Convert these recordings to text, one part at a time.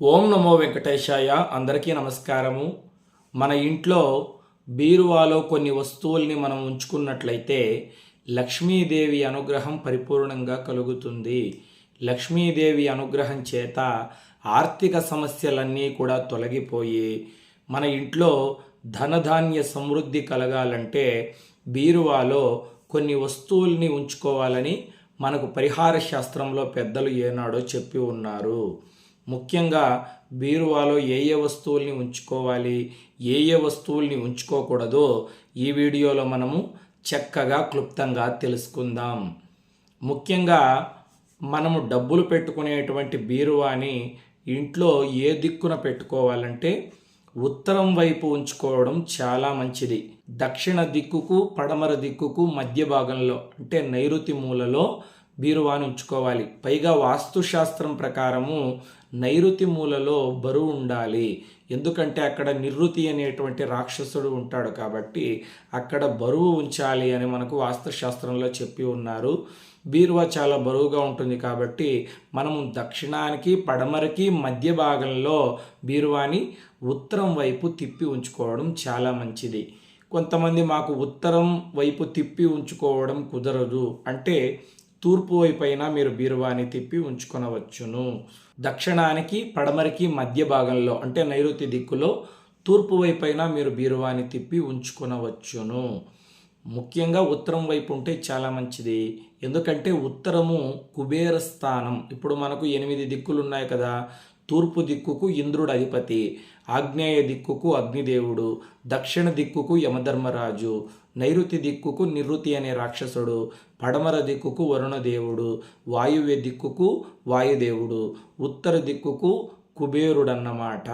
ఓం నమో వెంకటేశాయ అందరికీ నమస్కారము. మన ఇంట్లో బీరువాలో కొన్ని వస్తువుల్ని మనం ఉంచుకున్నట్లయితే లక్ష్మీదేవి అనుగ్రహం పరిపూర్ణంగా కలుగుతుంది. లక్ష్మీదేవి అనుగ్రహం చేత ఆర్థిక సమస్యలన్నీ కూడా తొలగిపోయి మన ఇంట్లో ధనధాన్య సమృద్ధి కలగాలంటే బీరువాలో కొన్ని వస్తువుల్ని ఉంచుకోవాలని మనకు పరిహార శాస్త్రంలో పెద్దలు ఏనాడో చెప్పి ఉన్నారు. ముఖ్యంగా బీరువాలో ఏ ఏ వస్తువుల్ని ఉంచుకోవాలి ఏ ఏ వస్తువుల్ని ఉంచుకోకూడదో ఈ వీడియోలో మనము చక్కగా క్లుప్తంగా తెలుసుకుందాం. ముఖ్యంగా మనము డబ్బులు పెట్టుకునేటువంటి బీరువాని ఇంట్లో ఏ దిక్కున పెట్టుకోవాలంటే ఉత్తరం వైపు ఉంచుకోవడం చాలా మంచిది. దక్షిణ దిక్కుకు పడమర దిక్కుకు మధ్య భాగంలో అంటే నైరుతి మూలలో బీరువాని ఉంచుకోవాలి. పైగా వాస్తుశాస్త్రం ప్రకారము నైరుతి మూలలో బరువు ఉండాలి. ఎందుకంటే అక్కడ నివృత్తి అనేటువంటి రాక్షసుడు ఉంటాడు కాబట్టి అక్కడ బరువు ఉంచాలి అని మనకు వాస్తుశాస్త్రంలో చెప్పి ఉన్నారు. బీరువా చాలా బరువుగా ఉంటుంది కాబట్టి మనము దక్షిణానికి పడమరకి మధ్య భాగంలో బీరువాని ఉత్తరం వైపు తిప్పి ఉంచుకోవడం చాలా మంచిది. కొంతమంది మాకు ఉత్తరం వైపు తిప్పి ఉంచుకోవడం కుదరదు. అంటే తూర్పు వైపైన అయినా మీరు బీరువాని తిప్పి ఉంచుకొనవచ్చును. దక్షిణానికి పడమరికి మధ్య భాగంలో అంటే నైరుతి దిక్కులో తూర్పు వైపైన అయినా మీరు బీరువాని తిప్పి ఉంచుకొనవచ్చును. ముఖ్యంగా ఉత్తరం వైపు ఉంటే చాలా మంచిది. ఎందుకంటే ఉత్తరము కుబేర స్థానం. ఇప్పుడు మనకు ఎనిమిది దిక్కులు ఉన్నాయి కదా. తూర్పు దిక్కుకు ఇంద్రుడు అధిపతి. ఆగ్నేయ దిక్కుకు అగ్నిదేవుడు దక్షిణ దిక్కుకు యమధర్మరాజు నైరుతి దిక్కుకు నిరుతి అనే రాక్షసుడు పడమర దిక్కుకు వరుణదేవుడు వాయువ్య దిక్కుకు వాయుదేవుడు ఉత్తర దిక్కుకు కుబేరుడన్నమాట.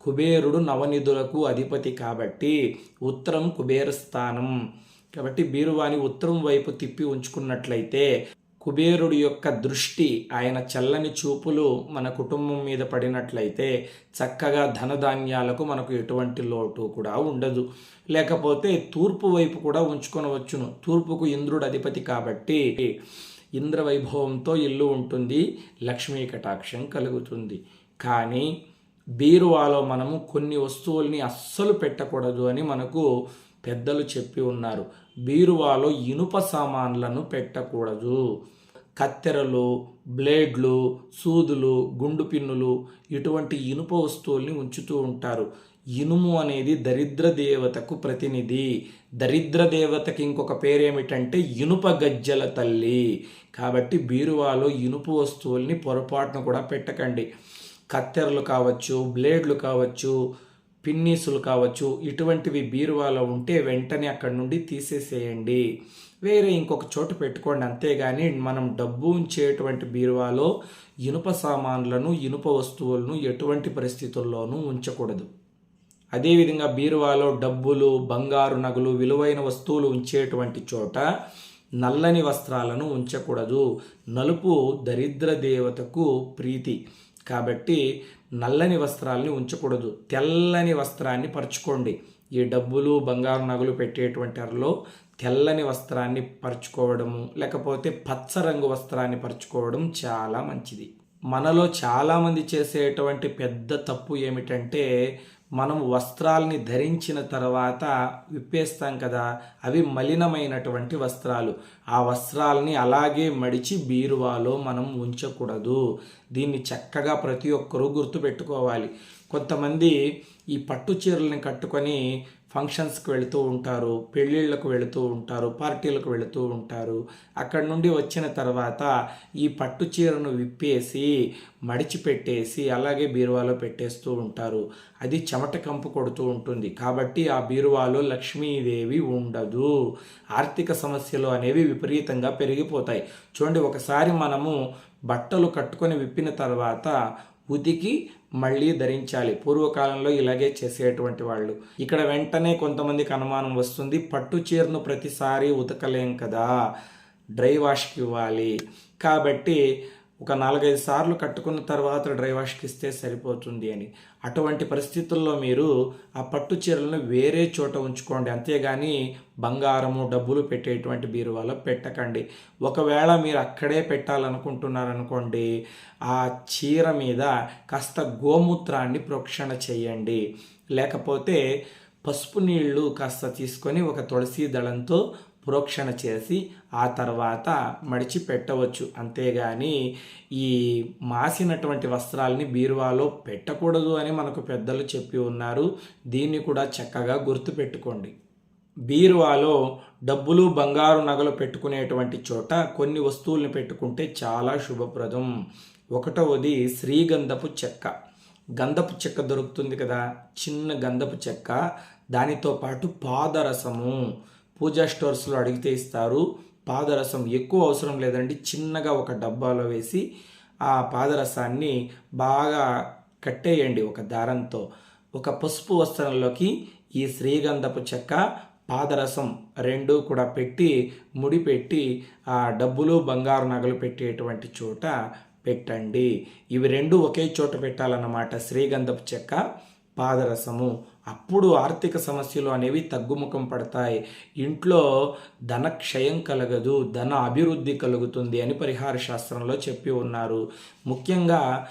కుబేరుడు నవనిధులకు అధిపతి కాబట్టి ఉత్తరం కుబేర స్థానం కాబట్టి బీరువాని ఉత్తరం వైపు తిప్పి ఉంచుకున్నట్లయితే కుబేరుడి యొక్క దృష్టి ఆయన చల్లని చూపులు మన కుటుంబం మీద పడినట్లయితే చక్కగా ధనధాన్యాలకు మనకు ఎటువంటి లోటు కూడా ఉండదు. లేకపోతే తూర్పు వైపు కూడా ఉంచుకొనవచ్చును. తూర్పుకు ఇంద్రుడు అధిపతి కాబట్టి ఇంద్ర వైభవంతో ఇల్లు ఉంటుంది లక్ష్మీ కటాక్షం కలుగుతుంది. కానీ బీరువాలో మనము కొన్ని వస్తువుల్ని అస్సలు పెట్టకూడదు అని మనకు పెద్దలు చెప్పి ఉన్నారు. బీరువాలో ఇనుప సామాన్లను పెట్టకూడదు. కత్తెరలు బ్లేడ్లు సూదులు గుండు పిన్నులు ఇటువంటి ఇనుప వస్తువుల్ని ఉంచుతూ ఉంటారు. ఇనుము అనేది దరిద్ర దేవతకు ప్రతినిధి. దరిద్ర దేవతకి ఇంకొక పేరేమిటంటే ఇనుప గజ్జల తల్లి. కాబట్టి బీరువాలో ఇనుపు వస్తువుల్ని పొరపాటున కూడా పెట్టకండి. కత్తెరలు కావచ్చు బ్లేడ్లు కావచ్చు పిన్నీసులు కావచ్చు ఇటువంటివి బీరువాలో ఉంటే వెంటనే అక్కడి నుండి తీసేసేయండి. వేరే ఇంకొక చోట పెట్టుకోండి అంతేగాని మనం డబ్బు ఉంచేటువంటి బీరువాలో ఇనుప సామాన్లను ఇనుప వస్తువులను ఎటువంటి పరిస్థితుల్లోనూ ఉంచకూడదు. అదేవిధంగా బీరువాలో డబ్బులు బంగారు నగలు విలువైన వస్తువులు ఉంచేటువంటి చోట నల్లని వస్త్రాలను ఉంచకూడదు. నలుపు దరిద్ర దేవతకు ప్రీతి. కాబట్టి నల్లని వస్త్రాల్ని ఉంచకూడదు. తెల్లని వస్త్రాన్ని పరుచుకోండి. ఈ డబ్బులు బంగారు నగలు పెట్టేటువంటి అరలో తెల్లని వస్త్రాన్ని పరుచుకోవడము లేకపోతే పచ్చ రంగు వస్త్రాన్ని పరుచుకోవడం చాలా మంచిది. మనలో చాలామంది చేసేటువంటి పెద్ద తప్పు ఏమిటంటే మనం వస్త్రాల్ని ధరించిన తర్వాత విప్పేస్తాం కదా అవి మలినమైనటువంటి వస్త్రాలు. ఆ వస్త్రాలని అలాగే మడిచి బీరువాలో మనం ఉంచకూడదు. దీన్ని చక్కగా ప్రతి ఒక్కరూ గుర్తుపెట్టుకోవాలి. కొంతమంది ఈ పట్టు చీరల్ని కట్టుకొని ఫంక్షన్స్కి వెళుతూ ఉంటారు పెళ్ళిళ్ళకు వెళుతూ ఉంటారు పార్టీలకు వెళుతూ ఉంటారు. అక్కడి నుండి వచ్చిన తర్వాత ఈ పట్టు చీరను విప్పేసి మడిచిపెట్టేసి అలాగే బీరువాలో పెట్టేస్తూ ఉంటారు. అది చెమట కంపు కొడుతూ ఉంటుంది. కాబట్టి ఆ బీరువాలో లక్ష్మీదేవి ఉండదు. ఆర్థిక సమస్యలు అనేవి విపరీతంగా పెరిగిపోతాయి. చూడండి ఒకసారి మనము బట్టలు కట్టుకొని విప్పిన తర్వాత ఉతికి మళ్ళీ ధరించాలి. పూర్వకాలంలో ఇలాగే చేసేటువంటి వాళ్ళు. ఇక్కడ వెంటనే కొంతమందికి అనుమానం వస్తుంది. పట్టు చీరను ప్రతిసారి ఉతకలేం కదా. డ్రై వాష్కి ఇవ్వాలి. కాబట్టి ఒక నాలుగైదు సార్లు కట్టుకున్న తర్వాత డ్రై వాష్కి ఇస్తే సరిపోతుంది అని. అటువంటి పరిస్థితుల్లో మీరు ఆ పట్టు చీరలను వేరే చోట ఉంచుకోండి. అంతేగాని బంగారము డబ్బులు పెట్టేటువంటి బీరువాలో పెట్టకండి. ఒకవేళ మీరు అక్కడే పెట్టాలనుకుంటున్నారనుకోండి ఆ చీర మీద కాస్త గోమూత్రాన్ని ప్రోక్షణ చేయండి. లేకపోతే పసుపు నీళ్ళు కాస్త తీసుకొని ఒక తులసి దళంతో ప్రోక్షణ చేసి ఆ తర్వాత మడిచి పెట్టవచ్చు అంతేగాని ఈ మాసినటువంటి వస్త్రాలని బీరువాలో పెట్టకూడదు అని మనకు పెద్దలు చెప్పి ఉన్నారు. దీన్ని కూడా చక్కగా గుర్తుపెట్టుకోండి. బీరువాలో డబ్బులు బంగారు నగలు పెట్టుకునేటువంటి చోట కొన్ని వస్తువులను పెట్టుకుంటే చాలా శుభప్రదం. ఒకటవది శ్రీగంధపు చెక్క. గంధపు చెక్క దొరుకుతుంది కదా? చిన్న గంధపు చెక్క. దానితో పాటు పాదరసము. పూజా స్టోర్స్లో అడిగితే ఇస్తారు. పాదరసం ఎక్కువ అవసరం లేదండి. చిన్నగా ఒక డబ్బాలో వేసి ఆ పాదరసాన్ని బాగా కట్టేయండి ఒక దారంతో. ఒక పసుపు వస్త్రంలోకి ఈ శ్రీగంధపు చెక్క పాదరసం రెండు కూడా పెట్టి ముడి పెట్టి ఆ డబ్బులు బంగారు నగలు పెట్టేటువంటి చోట పెట్టండి. ఇవి రెండు ఒకే చోట పెట్టాలన్నమాట. శ్రీగంధపు చెక్క పాదరసము. అప్పుడు ఆర్థిక సమస్యలు అనేవి తగ్గుముఖం పడతాయి. ఇంట్లో ధన క్షయం కలగదు ధన అభివృద్ధి కలుగుతుంది అని పరిహార శాస్త్రంలో చెప్పి ఉన్నారు. ముఖ్యంగా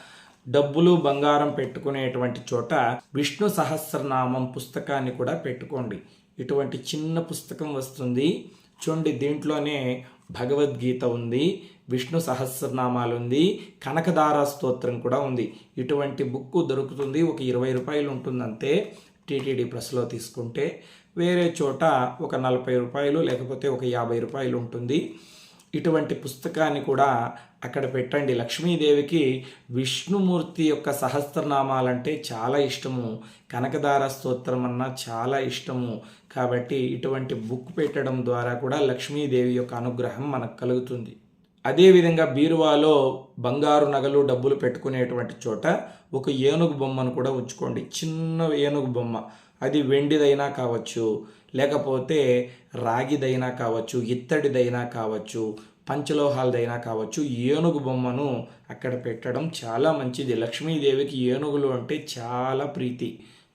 డబ్బులు బంగారం పెట్టుకునేటువంటి చోట విష్ణు సహస్రనామం పుస్తకాన్ని కూడా పెట్టుకోండి. ఇటువంటి చిన్న పుస్తకం వస్తుంది. చూడండి దీంట్లోనే భగవద్గీత ఉంది విష్ణు సహస్రనామాలు ఉంది కనకదార స్తోత్రం కూడా ఉంది. ఇటువంటి బుక్ దొరుకుతుంది ఒక ఇరవై రూపాయలు ఉంటుందంతే. టీటీడీ ప్లస్లో తీసుకుంటే వేరే చోట ఒక నలభై రూపాయలు లేకపోతే ఒక యాభై రూపాయలు ఉంటుంది. ఇటువంటి పుస్తకాన్ని కూడా అక్కడ పెట్టండి. లక్ష్మీదేవికి విష్ణుమూర్తి యొక్క సహస్రనామాలంటే చాలా ఇష్టము. కనకదార స్తోత్రం అన్న చాలా ఇష్టము. కాబట్టి ఇటువంటి బుక్ పెట్టడం ద్వారా కూడా లక్ష్మీదేవి యొక్క అనుగ్రహం మనకు కలుగుతుంది. అదేవిధంగా బీరువాలో బంగారు నగలు డబ్బులు పెట్టుకునేటువంటి చోట ఒక ఏనుగు బొమ్మను కూడా ఉంచుకోండి. చిన్న ఏనుగు బొమ్మ. అది వెండిదైనా కావచ్చు లేకపోతే రాగిదైనా కావచ్చు ఇత్తడిదైనా కావచ్చు పంచలోహాలదైనా కావచ్చు ఏనుగు బొమ్మను అక్కడ పెట్టడం చాలా మంచిది. లక్ష్మీదేవికి ఏనుగులు అంటే చాలా ప్రీతి.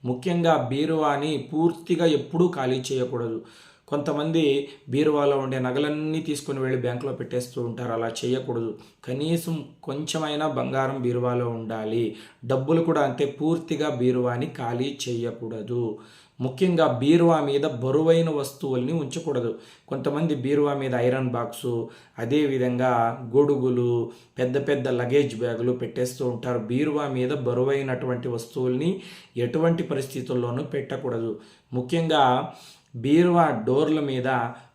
ముఖ్యంగా బీరువాని పూర్తిగా ఎప్పుడూ ఖాళీ చేయకూడదు. కొంతమంది బీరువాలో ఉండే నగలన్నీ తీసుకుని వెళ్ళి బ్యాంకులో పెట్టేస్తూ ఉంటారు. అలా చేయకూడదు. కనీసం కొంచెమైనా బంగారం బీరువాలో ఉండాలి. డబ్బులు కూడా అంతే పూర్తిగా బీరువాని ఖాళీ చేయకూడదు. ముఖ్యంగా బీరువా మీద బరువైన వస్తువుల్ని ఉంచకూడదు. కొంతమంది బీరువా మీద ఐరన్ బాక్సు అదేవిధంగా గొడుగులు పెద్ద పెద్ద లగేజ్ బ్యాగులు పెట్టేస్తూ ఉంటారు. బీరువా మీద బరువైనటువంటి వస్తువుల్ని ఎటువంటి పరిస్థితుల్లోనూ పెట్టకూడదు. ముఖ్యంగా బీరువా డోర్ల మీద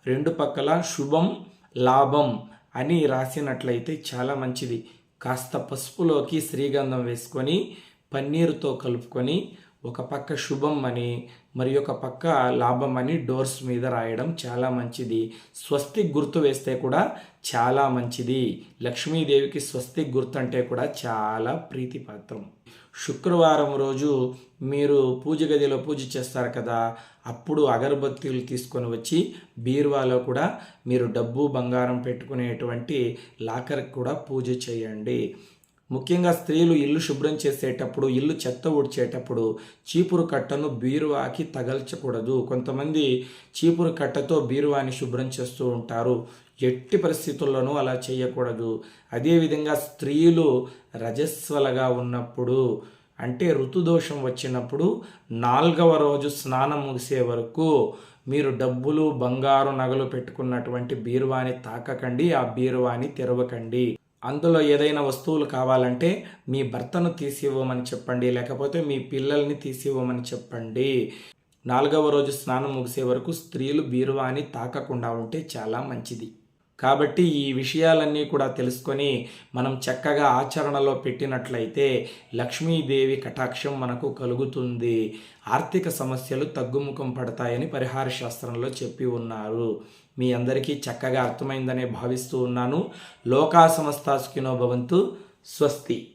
రెండు పక్కల శుభం లాభం అని రాసినట్లయితే చాలా మంచిది. కాస్త పసుపులోకి శ్రీగంధం వేసుకొని పన్నీరుతో కలుపుకొని ఒక పక్క శుభం అని మరి ఒక పక్క లాభం అని డోర్స్ మీద రాయడం చాలా మంచిది. స్వస్తి గుర్తు వేస్తే కూడా చాలా మంచిది. లక్ష్మీదేవికి స్వస్తి గుర్తు అంటే కూడా చాలా ప్రీతిపాత్రం. శుక్రవారం రోజు మీరు పూజ గదిలో పూజ చేస్తారు కదా అప్పుడు అగరబత్తీలు తీసుకొని వచ్చి బీరువాలో కూడా మీరు డబ్బు బంగారం పెట్టుకునేటువంటి లాకర్కి కూడా పూజ చేయండి. ముఖ్యంగా స్త్రీలు ఇల్లు శుభ్రం చేసేటప్పుడు ఇల్లు చెత్త ఊడ్చేటప్పుడు చీపురు కట్టను బీరువాకి తగల్చకూడదు. కొంతమంది చీపురు కట్టతో బీరువాని శుభ్రం చేస్తూ ఉంటారు. ఎట్టి పరిస్థితుల్లోనూ అలా చేయకూడదు. అదేవిధంగా స్త్రీలు రజస్వలగా ఉన్నప్పుడు అంటే ఋతుదోషం వచ్చినప్పుడు నాలుగవ రోజు స్నానం ముగిసే వరకు మీరు డబ్బులు బంగారు నగలు పెట్టుకున్నటువంటి బీరువాని తాకకండి. ఆ బీరువాని తెరవకండి. అందులో ఏదైనా వస్తువులు కావాలంటే మీ భర్తను తీసివ్వమని చెప్పండి లేకపోతే మీ పిల్లల్ని తీసివ్వమని చెప్పండి. నాలుగవ రోజు స్నానం ముగిసే వరకు స్త్రీలు బీరువాని తాకకుండా ఉంటే చాలా మంచిది. కాబట్టి ఈ విషయాలన్నీ కూడా తెలుసుకొని మనం చక్కగా ఆచరణలో పెట్టినట్లయితే లక్ష్మీదేవి కటాక్షం మనకు కలుగుతుంది. ఆర్థిక సమస్యలు తగ్గుముఖం పడతాయని పరిహార శాస్త్రంలో చెప్పి ఉన్నారు. మీ అందరికీ చక్కగా అర్థమైందనే భావిస్తూ ఉన్నాను. లోకా సమస్తాసుకినో భవంతు. స్వస్తి.